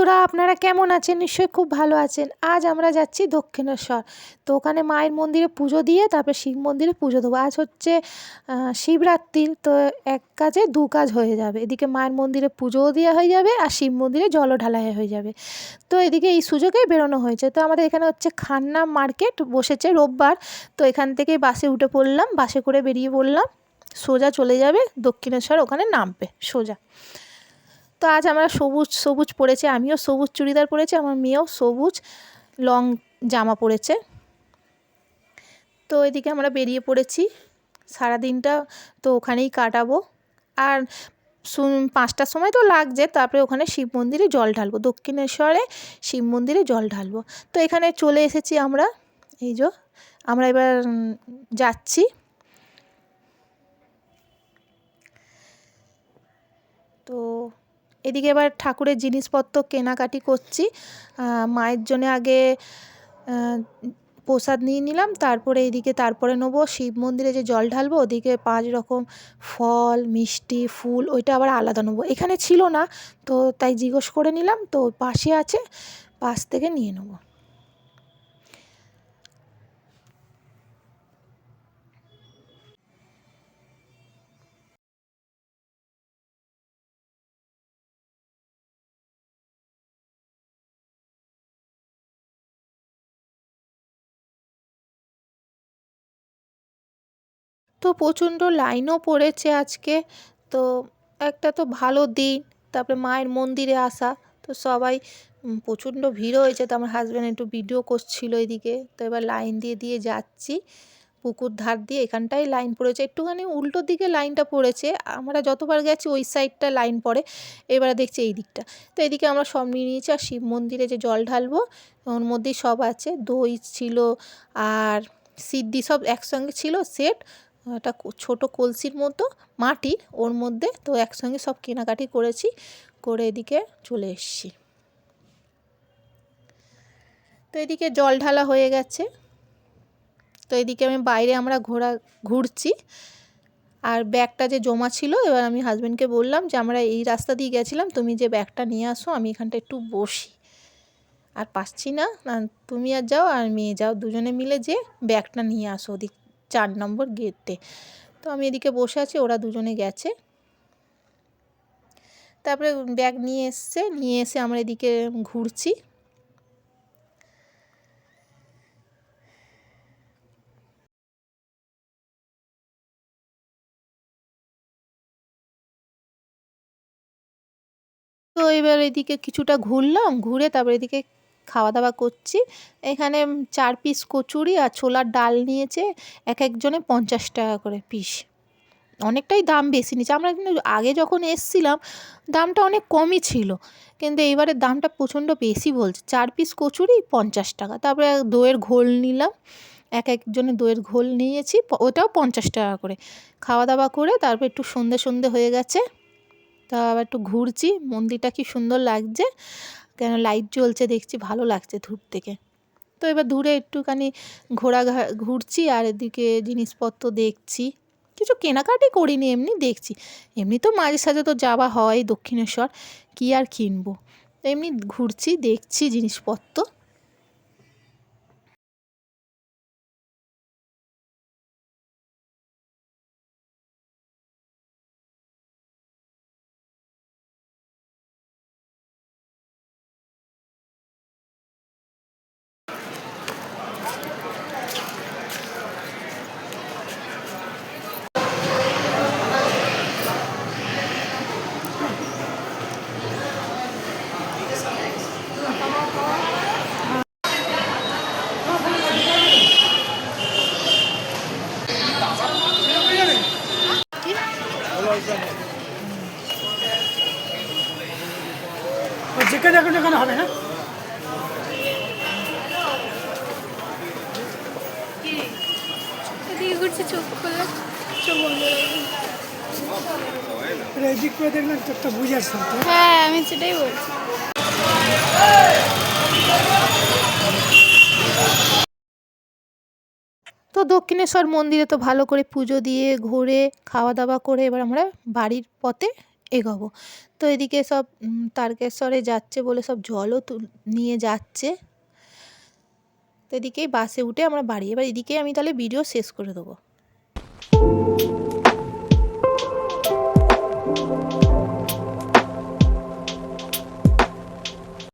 বন্ধুরা, আপনারা কেমন আছেন? নিশ্চয়ই খুব ভালো আছেন। আজ আমরা যাচ্ছি দক্ষিণেশ্বর। তো ওখানে মায়ের মন্দিরে পুজো দিয়ে তারপরে শিব মন্দিরে পুজো দেবো। আজ হচ্ছে শিবরাত্রি, তো এক কাজে দু কাজ হয়ে যাবে। এদিকে মায়ের মন্দিরে পুজোও দেওয়া হয়ে যাবে আর শিব মন্দিরে জলও ঢালাই হয়ে যাবে। তো এদিকে এই সুযোগেই বেরোনো হয়েছে। তো আমাদের এখানে হচ্ছে খান্না মার্কেট বসেছে রোববার। তো এখান থেকেই বাসে উঠে পড়লাম। বাসে করে বেরিয়ে পড়লাম। সোজা চলে যাবে দক্ষিণেশ্বর, ওখানে নামবে। সোজা। তো আজ আমরা সবুজ সবুজ পরেছি, আমিও সবুজ চুড়িদার পরেছি, আমার মেয়েও সবুজ লং জামা পরেছে। তো এদিকে আমরা বেরিয়ে পড়েছি, সারাদিনটা তো ওখানেই কাটাবো। আর পাঁচটার সময় তো লাগছে, তারপরে ওখানে শিব মন্দিরে জল ঢালবো, দক্ষিণেশ্বরে শিব মন্দিরে জল ঢালবো। তো এখানে চলে এসেছি আমরা, এই যে, আমরা এবার যাচ্ছি তো এদিকে এবার ঠাকুরের জিনিসপত্র কেনাকাটি করছি। মায়ের জন্য আগে প্রসাদ নিয়ে নিলাম, তারপরে এদিকে তারপরে নেব। শিব মন্দিরে যে জল ঢালবো, ওদিকে পাঁচ রকম ফল, মিষ্টি, ফুল, ওইটা আবার আলাদা নেব। এখানে ছিল না, তো তাই জিজ্ঞেস করে নিলাম, তো পাশে আছে, পাশ থেকে নিয়ে নেব। তো প্রচণ্ড লাইনও পড়েছে আজকে। তো একটা তো ভালো দিন, তারপরে মায়ের মন্দিরে আসা। তো সবাই প্রচণ্ড ভিড় হয়েছে। তো আমার হাজব্যান্ড একটু ভিডিও করছিল এদিকে। তো এবার লাইন দিয়ে দিয়ে যাচ্ছি। পুকুর ধার দিয়ে এখানটাই লাইন পড়েছে। একটুখানি উল্টো দিকে লাইনটা পড়েছে। আমরা যতবার গেছি, ওই সাইডটা লাইন পড়ে। এবারে দেখছি এই দিকটা। তো এদিকে আমরা সব নিয়ে নিয়েছি আর শিব মন্দিরে যে জল ঢালবো, ওর মধ্যেই সব আছে। দই ছিল আর সিদ্ধি সব একসঙ্গে ছিল সেট একটা ছোটো কলসির মতো মাটি ওর মধ্যে তো একসঙ্গে সব কেনাকাটি করেছি, করে এদিকে চলে এসছি। তো এদিকে জল ঢালা হয়ে গেছে। তো এদিকে আমি বাইরে আমরা ঘোরা, ঘুরছি। আর ব্যাগটা যে জমা ছিল, এবার আমি হাজব্যান্ডকে বললাম যে, আমরা এই রাস্তা দিয়ে গেছিলাম, তুমি যে ব্যাগটা নিয়ে আসো, আমি এখানটা একটু বসি। আর পাচ্ছি না তুমি আর যাও আর মেয়ে যাও, দুজনে মিলে যে ব্যাগটা নিয়ে আসো ওদিক চার নম্বর গেটে। তো আমি এদিকে বসে আছি, ওরা দুজনে গেছে। তারপরে ব্যাগ নিয়ে এসছে, নিয়ে এসে আমরা এদিকে ঘুরছি। তো এবার এদিকে কিছুটা ঘুরলাম, ঘুরে তারপর এদিকে খাওয়া দাওয়া করছি। এখানে চার পিস কচুরি আর ছোলার ডাল নিয়েছে এক একজনে পঞ্চাশ টাকা করে পিস অনেকটাই দাম বেশি নিচ্ছে আমরা কিন্তু আগে যখন এসছিলাম, দামটা অনেক কমই ছিল। কিন্তু এইবারে দামটা প্রচণ্ড বেশি বলছে। চার পিস কচুরি, পঞ্চাশ টাকা। তারপরে দইয়ের ঘোল নিলাম। এক একজনে দইয়ের ঘোল নিয়েছি ওটাও পঞ্চাশ টাকা করে। খাওয়া দাওয়া করে তারপর একটু সন্ধে সন্ধে হয়ে গেছে। তা আবার একটু ঘুরছি। মন্দিরটা কি সুন্দর লাগছে। কেন লাইট জ্বলছে দেখছি ভালো লাগছে ধূপ থেকে। তো এবার দূরে একটুখানি ঘোরা ঘুরছি আর এদিকে জিনিসপত্র দেখছি। কিছু কেনাকাটি করিনি, এমনি দেখছি। এমনি তো মাঝে সাঝে তো যাওয়া হয় দক্ষিণেশ্বর, কী আর কিনবো? এমনি ঘুরছি, দেখছি জিনিসপত্র। যেখানে এখন এখানে হবে না? এদিক করে দেখলাম চোখটা বুঝে আসতাম হ্যাঁ আমি সেটাই বলছি। তো দক্ষিণেশ্বর মন্দিরে তো ভালো করে পুজো দিয়ে ঘুরে খাওয়া দাওয়া করে এবার আমরা বাড়ির পথে এগোবো। তো এদিকে সব তারকেশ্বরে যাচ্ছে বলে সব জলও নিয়ে যাচ্ছে। তো এদিকেই বাসে উঠে আমরা বাড়ি, এবার এদিকেই আমি তাহলে ভিডিও শেষ করে দেবো।